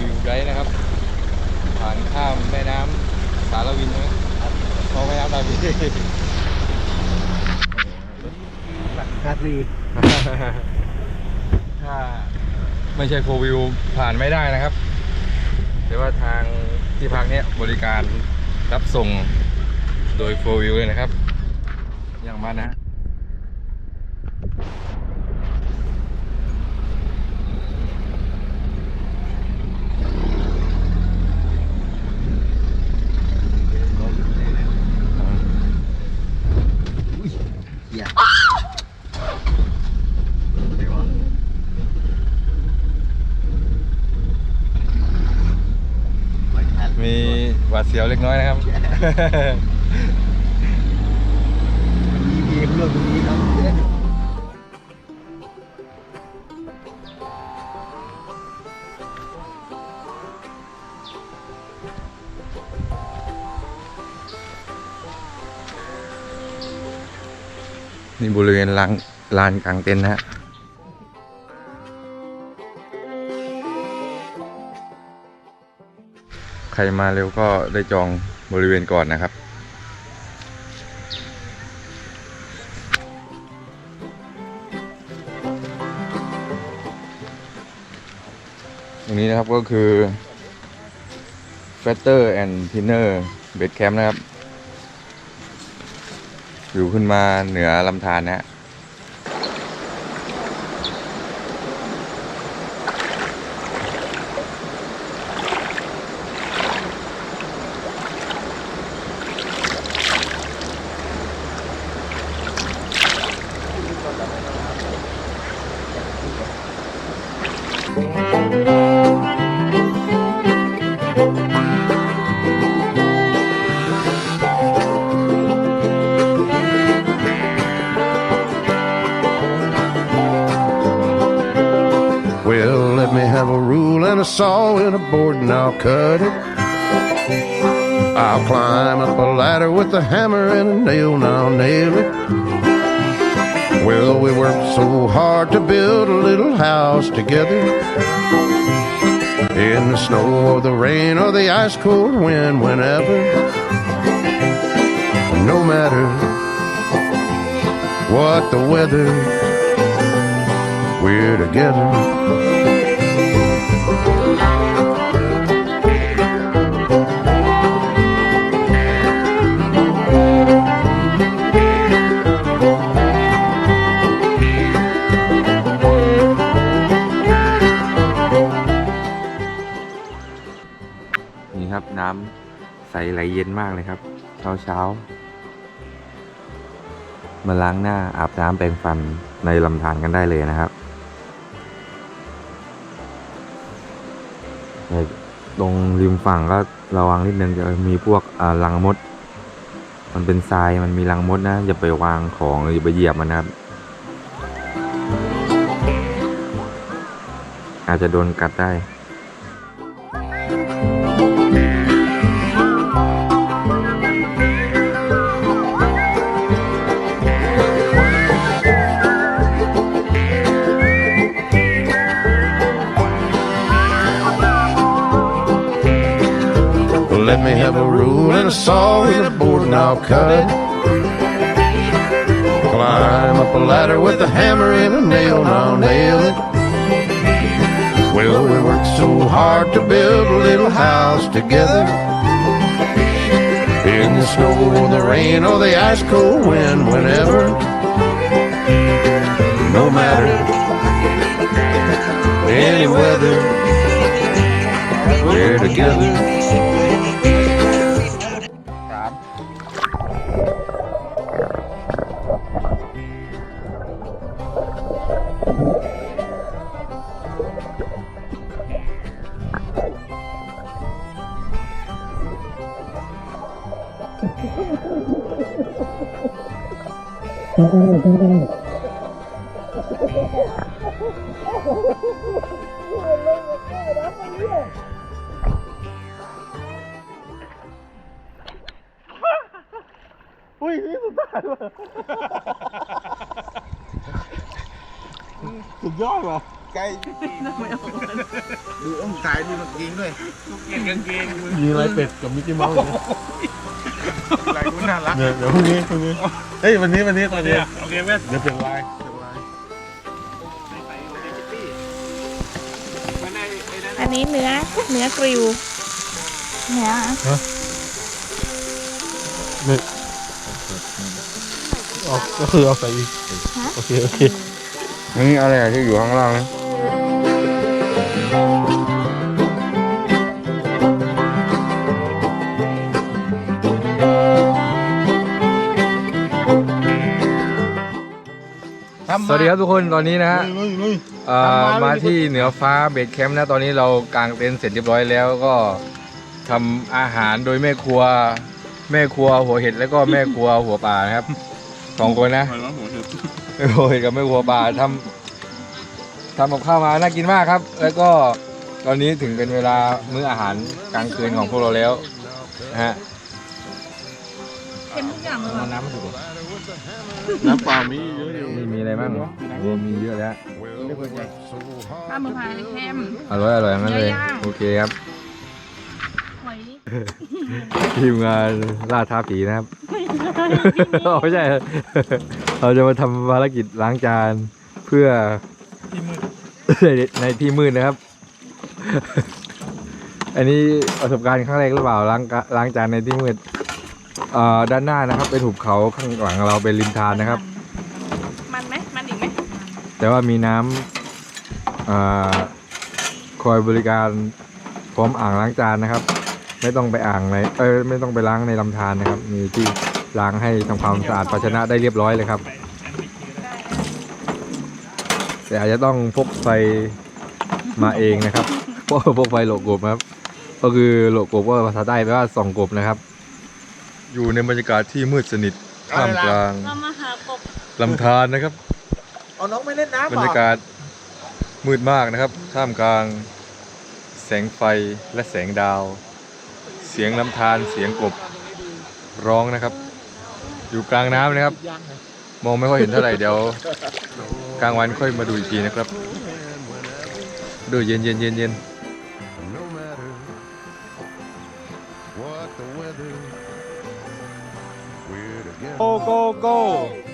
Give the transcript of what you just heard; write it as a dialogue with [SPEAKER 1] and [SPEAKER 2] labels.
[SPEAKER 1] วิวไรนะครับ ผ่านข้ามแม่น้ำสารวินนะครับมองแม่น้ำตาบี
[SPEAKER 2] คาซี
[SPEAKER 1] ถ้าไม่ใช่โฟวิวผ่านไม่ได้นะครับ แต่ว่าทางที่พักเนี้ยบริการรับส่งโดยโฟวิวเลยนะครับ อย่างมานะ
[SPEAKER 2] อย่า
[SPEAKER 1] มีห วาดเสียวเล็กน้อยนะครับ
[SPEAKER 2] มีมีเรื่องตรงนี้ครับ
[SPEAKER 1] นี่บริเวณลานลานกลางเต็นท์นะฮะ ใครมาเร็วก็ได้จองบริเวณก่อนนะครับ ตรงนี้นะครับก็คือ Fatter and Thinner Base Camp นะครับ อยู่ขึ้นมาเหนือลำธารนะฮะ
[SPEAKER 3] Well, let me have a rule and a saw and a board and I'll cut it. I'll climb up a ladder with a hammer and a nail and I'll nail it. Well, we worked so hard to build a little house together. In the snow or the rain or the ice cold wind, whenever. No matter what the weather, we're together..
[SPEAKER 1] นี่ครับน้ำใสไหลเย็นมากเลยครับ เช้าเช้ามาล้างหน้าอาบน้ำแปรงฟันในลำธารกันได้เลยนะครับตรงริมฝั่งก็ระวังนิดนึงจะมีพวกอ่ารังมด มันเป็นทรายมันมีรังมดนะอย่าไปวางของหรืออย่าไปเหยียบมันนะครับ อาจจะโดนกัดได้
[SPEAKER 3] Let me have a rule and a saw and a board and I'll cut it. Climb up a ladder with a hammer and a nail and I'll nail it. Well, we worked so hard to build a little house together. In the snow or the rain or the ice cold wind, whenever. No matter any weather, we're together.
[SPEAKER 2] อุ้ยนี่สุดยอดว่ะสุดยอดว่ะไกลดูต้องถ่ายดูมันกินด้วย
[SPEAKER 4] มี ลายเป็ดกับมิกกี้เมาส์
[SPEAKER 2] ลายกูน่ารัก
[SPEAKER 4] เนี่ยเดี๋ยวพรุ่งนี้พรุ่งนี้เฮ้ยวันนี้วันนี้ตอนนี้
[SPEAKER 5] โอเคเว้ย
[SPEAKER 4] เดี๋ยวเปลี่ยนลาย
[SPEAKER 6] อันนี้เนื้อเนื้อกริวเนื้อ
[SPEAKER 4] นี่เอาก็คือเอาใส่อีกโอเคโอเค
[SPEAKER 1] นี่อะไรอะที่อยู่ข้างล่างนะ ครับทุกคนตอนนี้นะฮะ
[SPEAKER 4] ลุยลุย
[SPEAKER 1] เอ่อมาที่เหนือฟ้าเบสแคมป์นะตอนนี้เรากางเต็นท์เสร็จเรียบร้อยแล้วก็ทำอาหารโดยแม่ครัว แม่ครัวหัวเห็ดแล้วก็แม่ครัวหัวป่านะครับสองคนนะ
[SPEAKER 5] หอยร้อนหัวเห็ด
[SPEAKER 1] แม่ครัวเห็ดกับแม่ครัวป่าทำทำกับข้าวมาน่ากินมากครับ แล้วก็ตอนนี้ถึงเป็นเวลามื้ออาหารกลางคืนของพวกเราแล้วนะฮะ
[SPEAKER 6] เค็มทุกอย่างเลย
[SPEAKER 1] เอาน้ำมาถูก
[SPEAKER 4] น้ำเปล่ามีเยอะอยู่
[SPEAKER 1] มีมีอะไรบ้างโอ้มีเยอะแล้ว
[SPEAKER 6] ปลาหมึกพายเค็ม
[SPEAKER 1] อร่อยอร่อยทั้งนั้นเลย
[SPEAKER 6] เนื้อย่าง
[SPEAKER 1] โอเคครับ
[SPEAKER 6] หอย
[SPEAKER 1] ทีมงานล่าท้าผีนะครับอ๋อไม่ใช่ เราจะมาทำภารกิจล้างจานเพื่อในในที่มืดนะครับ อันนี้ประสบการณ์ครั้งแรกหรือเปล่าล้างกะล้างจานในที่มืดเอ่อ ด้านหน้านะครับเป็นหุบเขาข้างหลังเราเป็นริมทานนะครับ
[SPEAKER 6] มันไหมมันอีกไหม
[SPEAKER 1] แต่ว่ามีน้ำอ่าคอยบริการพร้อมอ่างล้างจานนะครับ ไม่ต้องไปอ่างในเออไม่ต้องไปล้างในลำธารนะครับ มีที่ล้างให้ทำความสะอาดภาชนะได้เรียบร้อยเลยครับ แต่อาจจะต้องพกไฟมาเองนะครับเพราะพกไฟโหลกบครับ ก็คือโหลกบว่าภาษาใต้แปลว่าส่องกบนะครับ อยู่ในบรรยากาศที่มืดสนิทท่ามกลาง
[SPEAKER 6] เรามาหากบ
[SPEAKER 1] ลำธารนะครับ
[SPEAKER 2] เอาน้องไม่เล่นน้ำ
[SPEAKER 1] บรรยากาศมืดมากนะครับ ท่ามกลาง แสงไฟและแสงดาว เสียงลำธารเสียงกบร้องนะครับ อยู่กลางน้ำนะครับ มองไม่ค่อยเห็นเท่าไหร่เดี๋ยวกลางวันค่อยมาดูอีกทีนะครับ ดูเย็นเย็นเย็นเย็น
[SPEAKER 3] No matter what the weather, we're together.
[SPEAKER 1] โกโกโก